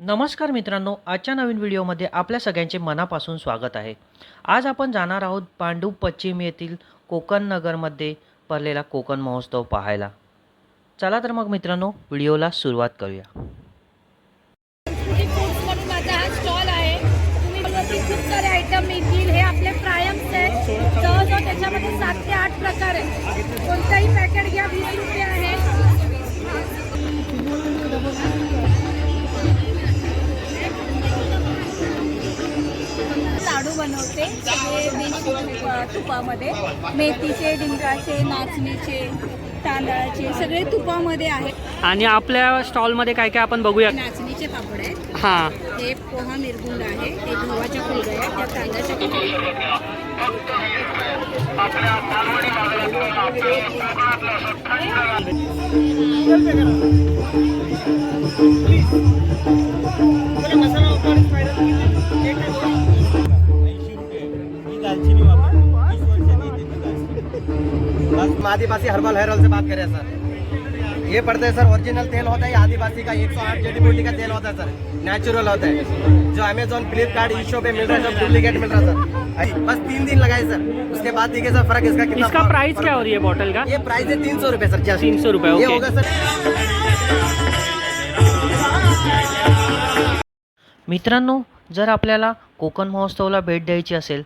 नमस्कार मित्रांनो आजच्या नवीन व्हिडिओमध्ये आपल्या सगळ्यांचे मनापासून स्वागत आहे. आज आपण जाणार आहोत पांडू पश्चिम येथील कोकण नगरमध्ये भरलेला कोकण महोत्सव पाहायला. चला तर मग मित्रांनो व्हिडिओला सुरुवात करूया. माझा हा स्टॉल आहे तुम्ही खूप सारे आयटम मिळतील हे आपले प्रायम्स आहेत जवळजवळ त्याच्यामध्ये सात ते आठ प्रकार आहेत कोणताही पॅकेट घ्या वीस रुपये आहे. सगळे तुप तुपामध्ये. मेथीचे डिंकाचे नाचणीचे तांदळाचे सगळे तुपामध्ये आहेत. आणि आपल्या स्टॉलमध्ये काय काय आपण बघूया? नाचणीचे पापड आहेत. हां. हे पोहा मिरगुंड आहे. ते गव्हाच्या फुलगड्या त्या तांदळाच्या फुलगड्या आदिवासी हर्बल हेयर ऑयल से बात करें सर। ये पड़ता है सर ओरिजिनल तेल होता है आदिवासी का 108 जड़ी बूटी का तेल होता है सर। नेचुरल होता है। जो अमेजोन फ्लिपकार्ट ईशो पे मिल रहा है सब डुप्लीकेट मिल रहा है सर। बस तीन दिन लगाए सर। उसके बाद देखिए सर फर्क इसका कितना इसका प्राइस क्या हो रही है बॉटल का? ये प्राइस है तीन सौ रुपये सर जस्ट 300 रुपये, ये। होगा सर। मित्रांनो जर आपल्याला कोकण महोत्सवाला भेट द्यायची असेल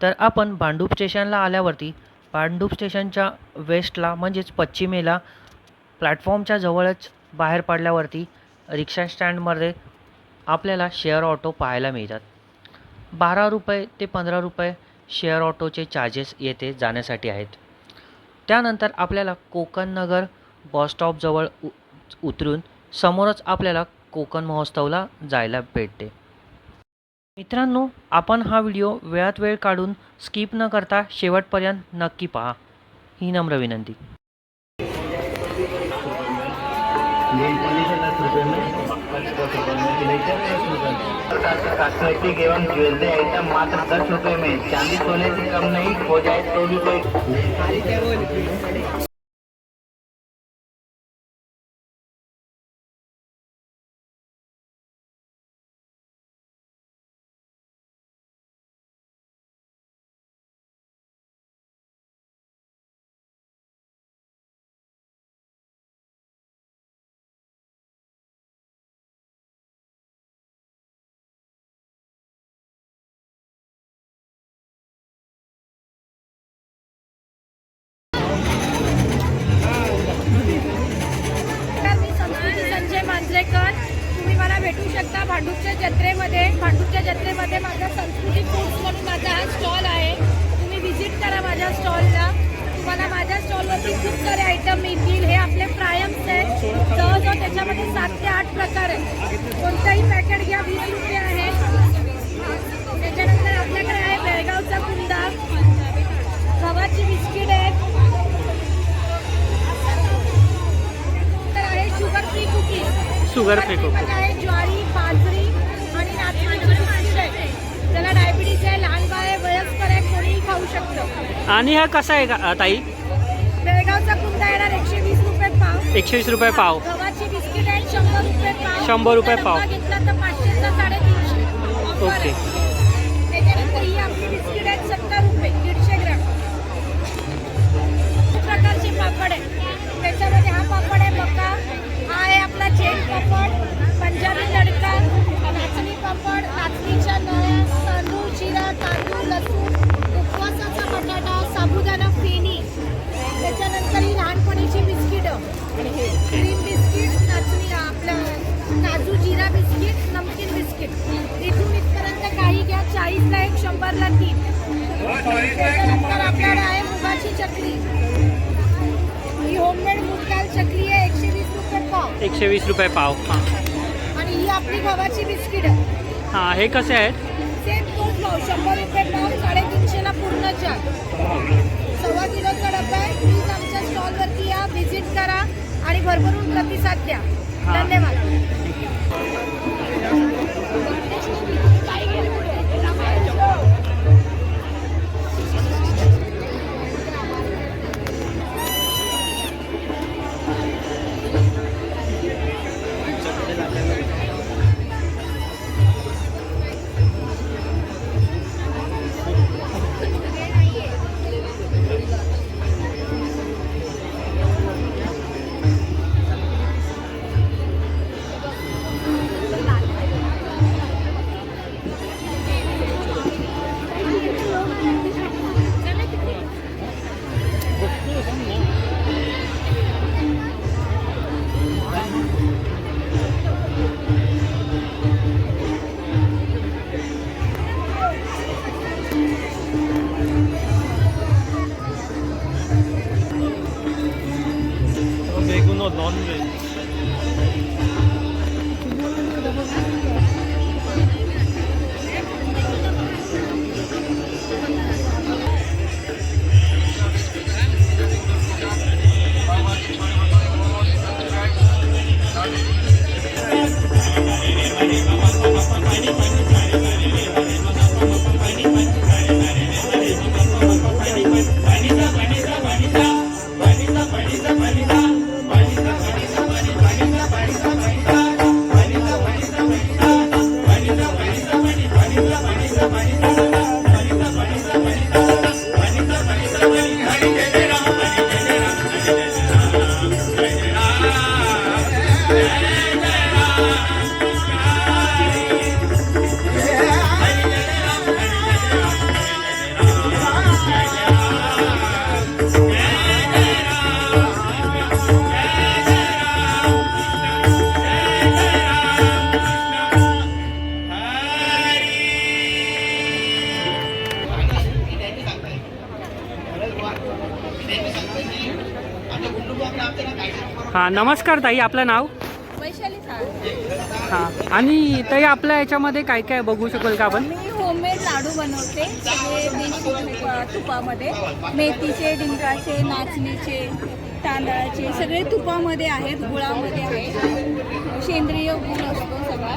तर आपण भांडूप स्टेशनला आल्यावरती भांडूप स्टेशनच्या वेस्टला म्हणजेच पश्चिमेला प्लॅटफॉर्मच्या जवळच बाहेर पडल्यावरती रिक्षा स्टँडमध्ये आपल्याला शेअर ऑटो पाहायला मिळतात. बारा रुपये ते पंधरा रुपये शेअर ऑटोचे चार्जेस येथे जाण्यासाठी आहेत. त्यानंतर आपल्याला कोकण नगर बसस्टॉपजवळ उ उतरून समोरच आपल्याला कोकण महोत्सवला जायला भेटते. मित्रांनो आपण हा व्हिडिओ वेळात वेळ काढून स्किप न करता शेवटपर्यंत नक्की पहा. ही नम्र विनंती. प्राकृतिक एवं ज्वेलरी आइटम मात्र दस रुपये में चांदी सोने से कम नहीं हो जाए तो भी कोई शुगर. आहे ज्वारी बाजरी आणि त्याला डायबिटीज आहे लहान बाळ आहे वयस्कर आहे कोणीही खाऊ शकतं. आणि हा कसा आहे का ताई? बेळगावचा कुंदा येणार एकशे वीस रुपये पाव. एकशे वीस रुपये पाव. गव्हाची बिस्किट आहे शंभर रुपये पाव. 100 रुपये पाव. घेतला तर पाचशेचा साडेतीनशे. ओके. त्याच्यानंतर आपल्याकडे आहे मुगाची चकली ही होममेड मूग दाल चकली आहे एकशे वीस रुपये पाव. एकशे वीस रुपये पाव हां आणि ही आपली गव्हाची बिस्किट आहे हां हे कसे आहेत? सेम तोच भाव शंभर रुपये पाव साडेतीनशेला पूर्ण चार सव्वा किलोचा आहे प्लीज आमच्या स्टॉलवरती या व्हिजिट करा आणि भरभरून प्रतिसाद द्या. धन्यवाद i हां नमस्कार ताई आपलं नाव? वैशाली हां. आणि ताई आपल्या याच्यामध्ये काय काय बघू शकाल का आपण? मी होममेड लाडू बनवते सगळे देशी तुप तुपामध्ये. मेथीचे डिंकाचे नाचणीचे तांदळाचे सगळे तुपामध्ये आहेत गुळामध्ये आहेत. सेंद्रिय गुळ असतो सगळा.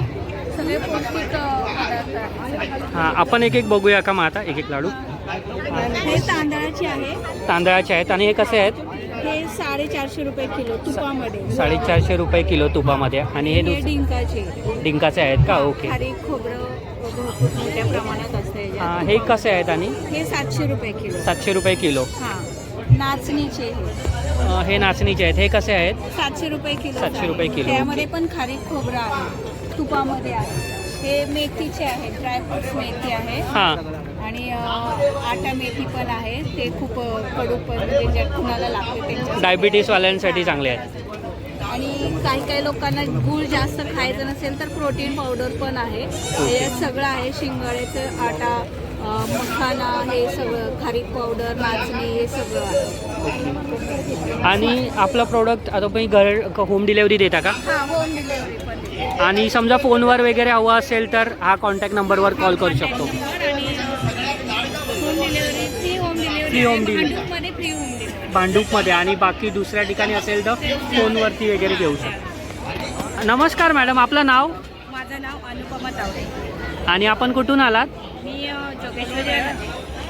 सगळे पौष्टिक अ, पदार्थ आहेत. हां आपण एक एक बघूया का मग आता एक एक लाडू? हे तांदळाचे आहे. तांदळाचे आहेत आणि हे कसे आहेत? हे साडेचारशे रुपये किलो तुपामध्ये. साडेचारशे रुपये किलो तुपामध्ये. आणि हे हे दुस डिंकाचे. डिंकाचे आहेत का? ओके. खारीक खोबरं भरपूर मोठ्या प्रमाणात असते याच्यात. हां हे कसे आहेत आणि? हे सातशे रुपये किलो. सातशे रुपये किलो. हा नाचणीचे हे. अं, हे नाचणीचे आहेत. हे कसे आहेत? सातशे रुपये किलो 700 रुपये किलो. त्यामध्ये पण खारीक खोबरं आहे. तुपामध्ये आहे. हे मेथीचे आहे. ड्रायफ्रुट्स मेथी आहे. हां. आणि आटा मेथी पण आहे ते खूप कडू पण म्हणजे कुणाला लागते त्यांच्या डायबिटीसवाल्यांसाठी चांगले आहेत. आणि काही काही लोकांना गूळ जास्त खायचं नसेल तर प्रोटीन पावडर पण आहे. याच्यात सगळं आहे. शिंगाड्याचं आटा अं, मखाना हे सगळं खारीक पावडर नाचणी हे सगळं आहे. आणि आपलं प्रोडक्ट आता तुम्ही घर होम डिलेवरी देता का? हा होम डिलेवरी पण. आणि समजा फोनवर वगैरे हवं असेल तर हा कॉन्टॅक्ट नंबरवर कॉल करू शकतो. Home delivery free home delivery भांडूपमध्ये आणि बाकी दुसऱ्या ठिकाणी असेल तर फोनवरती वगैरे घेऊ शकतो. नमस्कार मॅडम आपलं नाव? माझं नाव अनुपमा तावडे. आणि आपण कुठून आलात? मी जोगेश्वरी.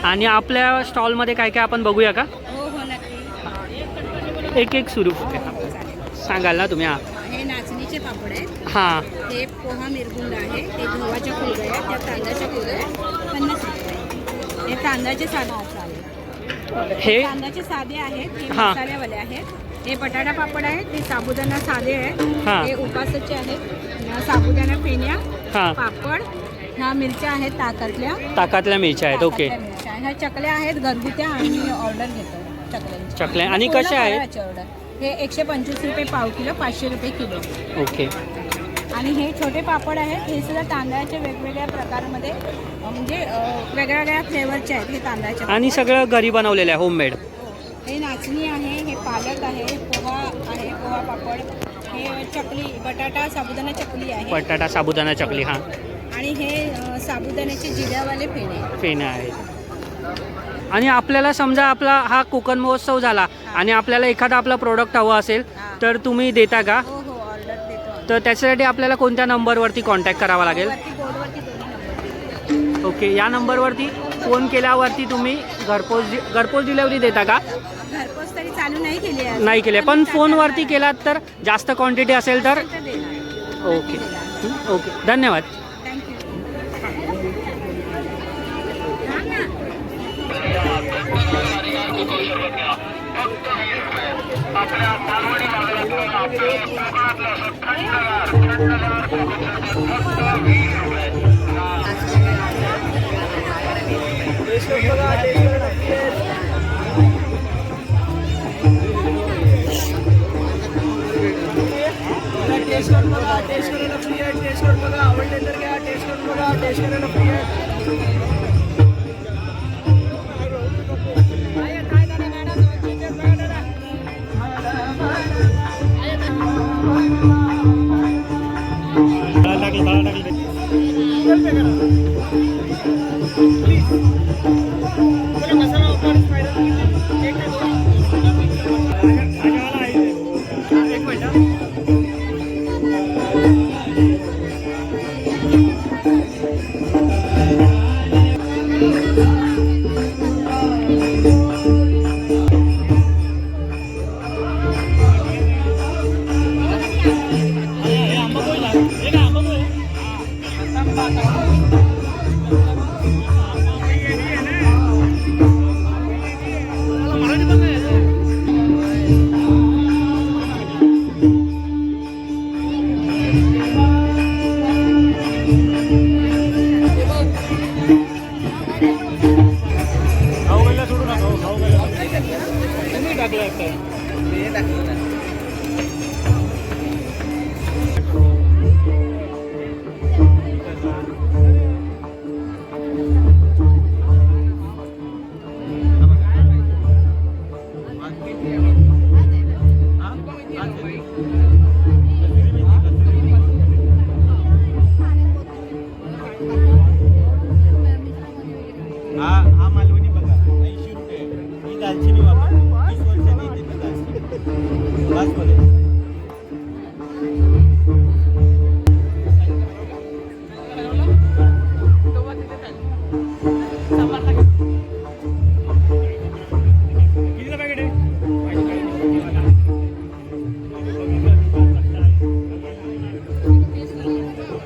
आणि आपल्या स्टॉलमध्ये काय काय आपण बघूया का? हो हो नक्की. एक एक सुरू. सांगाल ना तुम्ही हां. हे नाचणीचे पापड आहेत. हां. हे पोहा मिरगुंड आहे ते गव्हाच्या आहेत त्या तांदळाच्या कुरड्या पन्नास रुपये. हे तांदळाचे साधा हे? तांदळाचे साधे आहेत हे हा. मसाल्यावाले आहेत. हे बटाटा पापड आहेत हे साबुदाणा साधे. आहेत. हे. उपासाचे आहेत. ह्या साबुदाणा फेण्या हां. पापड ह्या मिरच्या आहेत ताकातल्या. ताकातल्या मिरच्या आहेत ओके. ताकातल्या मिरच्या. ह्या चकल्या आहेत घरगुत्या आणि ऑर्डर घेतो चकल्यांची. चकल्या. आणि कशा आहेत? ऑर्डर. हे एकशे पंचवीस रुपये पाव किलो पाचशे रुपये किलो. ओके. आणि हे छोटे पापड आहेत हे सुद्धा तांदळाच्या वेगवेगळ्या प्रकारमध्ये म्हणजे वेगळ्या वेगळ्या फ्लेवरचे आहेत हे तांदळाचे आणि. सगळं घरी बनवलेलं आहे होममेड हे नाचणी आहे हे पालक आहे पोहा आहे पोहा पापड हे चकली बटाटा साबुदाणा चकली आहे. बटाटा साबुदाणा चकली हां. आणि हे साबुदाण्याचे जिऱ्यावाले फेणे. फेण्या आहेत. आणि आपल्याला समजा आपला हा कोकण महोत्सव झाला आणि आपल्याला एखादा आपला प्रोडक्ट हवं असेल तर तुम्ही देता का? हो तर त्याच्यासाठी आपल्याला कोणत्या नंबरवरती कॉन्टॅक्ट करावा लागेल? ओके या नंबरवरती फोन केल्यावरती तुम्ही घरपोच घरपोच डिलेवरी देता का? घरपोच तरी चालू नाही केली. नाही केले पण फोनवरती केलात तर जास्त क्वांटिटी असेल तर? ओके ओके धन्यवाद. टेस्ट करून बघा टेस्ट करायला फ्री आहे टेस्ट करून बघा आवडले तर घ्या टेस्ट करून बघा टेस्ट करायला फ्री आहे Música থাকবে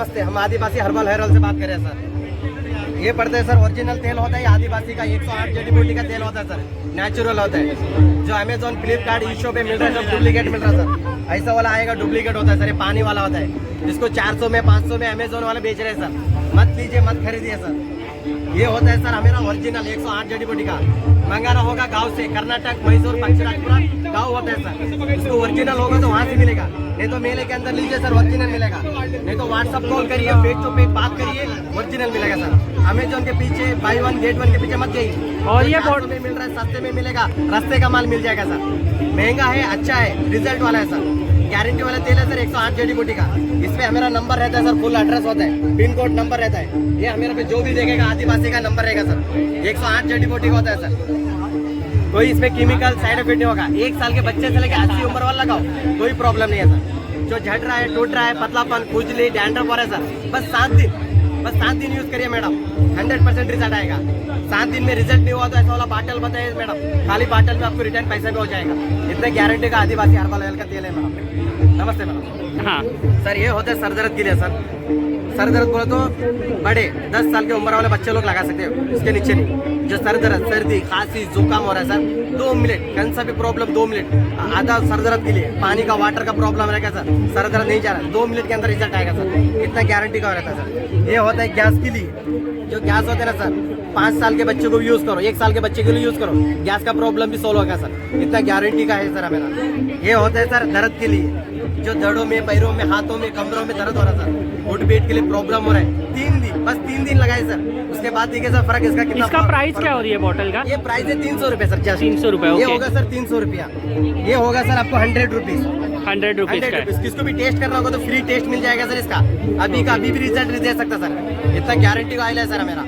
नमस्ते, हम आदिवासी हर्बल हेयर ऑयल से बात कर रहे हैं, सर। ये पड़ता है सर ओरिजिनल तेल होता है आदिवासी का 108 जड़ी बूटी का तेल होता है, सर। नेचुरल होता है। जो अमेजोन फ्लिपकार्ट ईशो पे मिल रहा है, सब डुप्लीकेट मिल रहा है, सर। ऐसा वाला आएगा डुप्लीकेट होता है, सर, ये पानी वाला होता है। जिसको 400 में 500 में अमेजोन वाले बेच रहे हैं, सर। मत लीजिए, मत खरीदिए, सर। ये होता है सर हमारा ओरिजिनल 108 जड़ी बूटी का। मंगाना होगा गाँव से कर्नाटक मैसूर पक्षराजपुरा गाँव होता है सर। इसको ओरिजिनल होगा तो वहाँ से मिलेगा। नहीं तो मेले के अंदर लीजिए सर ओरिजिनल मिलेगा। नहीं तो व्हाट्सअप कॉल करिए फेस टू फेस बात करिए ओरिजिनल मिलेगा सर। अमेजोन के पीछे बाई वन गेट वन के पीछे मत जाइए। और ये 400 में मिल रहा है सस्ते में मिलेगा रस्ते का माल मिल जाएगा सर। महँगा है अच्छा है रिज़ल्ट वाला है सर। गारंटी वाला तेल है सर 108 जड़ी बूटी का। इसमें हमारा नंबर रहता है सर फुल एड्रेस होता है पिन कोड नंबर रहता है। ये हमारे पे जो भी देखेगा, आदिवासी का नंबर रहेगा सर। 108 जड़ी बूटी का होता है सर। कोई इसमें केमिकल साइड इफ़ेक्ट नहीं होगा। एक साल के बच्चे से लेकर अस्सी उम्र वाला लगाओ कोई प्रॉब्लम नहीं है सर। जो झट रहा है, टूट रहा है, पतलापन, खुजली डैंड्रफ रहा है सर। बस सात दिन। बस सात दिन यूज करिए मैडम हंड्रेड परसेंट रिजल्ट आएगा. सात दिन में रिजल्ट नहीं हुआ तो ऐसा वाला बाटल बताइए मैडम खाली बाटल में आपको रिटर्न पैसा भी हो जाएगा. इतने गारंटी का आदिवासी हर्बल ऑयल का तेल है मैडम नमस्ते मैडम हाँ। सर ये होता है सर दर्द के लिए सर. सर दर्द बोले तो बड़े दस साल के उम्र वाले बच्चे लोग लगा सकते हैं उसके नीचे नहीं। जो सर दर्द सर्दी खांसी जुकाम हो रहा है सर दो मिनट कौन सा भी प्रॉब्लम दो मिनट। आधा सर दर्द के लिए पानी का वाटर का प्रॉब्लम रहेगा सर? सर दर्द नहीं जा रहा है दो मिनट के अंदर रिजल्ट आएगा सर। इतना गारंटी का हो रहता है सर। ये होता है गैस के लिए। जो गैस होता है ना सर पाँच साल के बच्चे को भी यूज करो एक साल के बच्चे के लिए यूज करो गैस का प्रॉब्लम भी सॉल्व होगा सर। इतना गारंटी का है सर हमें ये होता है सर दर्द के लिए। जो जड़ों में पैरों में हाथों में कमरों में दर्द हो रहा था। उठ बैठ के लिए प्रॉब्लम हो रहा है। तीन दिन बस तीन दिन लगाए सर। उसके बाद देखिए सर फ़र्क इसका कितना इसका प्राइस क्या हो रही है बॉटल का? ये प्राइस है तीन सौ रुपए सर जस्ट 300 रुपए, ये होगा सर तीन सौ रुपया। ये होगा सर आपको हंड्रेड रुपीज़ हंड्रेड रुपीज़ है। किसको भी टेस्ट करना होगा तो फ्री टेस्ट मिल जाएगा सर इसका। अभी का अभी भी रिज़ल्ट दे सकता सर। इतना गारंटी का ऑयल है सर मेरा।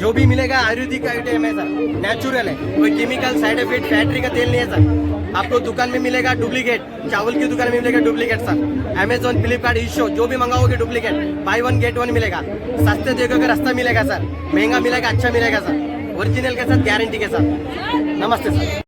जो भी मिलेगा आयुर्वेदिक आइटम है सर। नेचुरल है। कोई केमिकल साइड इफ़ेक्ट फैक्ट्री का तेल नहीं है सर। आपको दुकान में मिलेगा डुप्लीकेट चावल की दुकान में मिलेगा डुप्लीकेट सर। अमेजोन फ्लिपकार्ट ईशो जो भी मंगाओगे duplicate buy one get one मिलेगा। सस्ते देखोगे रास्ता मिलेगा सर। महंगा मिलेगा अच्छा मिलेगा सर। ओरिजिनल के साथ गारंटी के साथ। नमस्ते सर।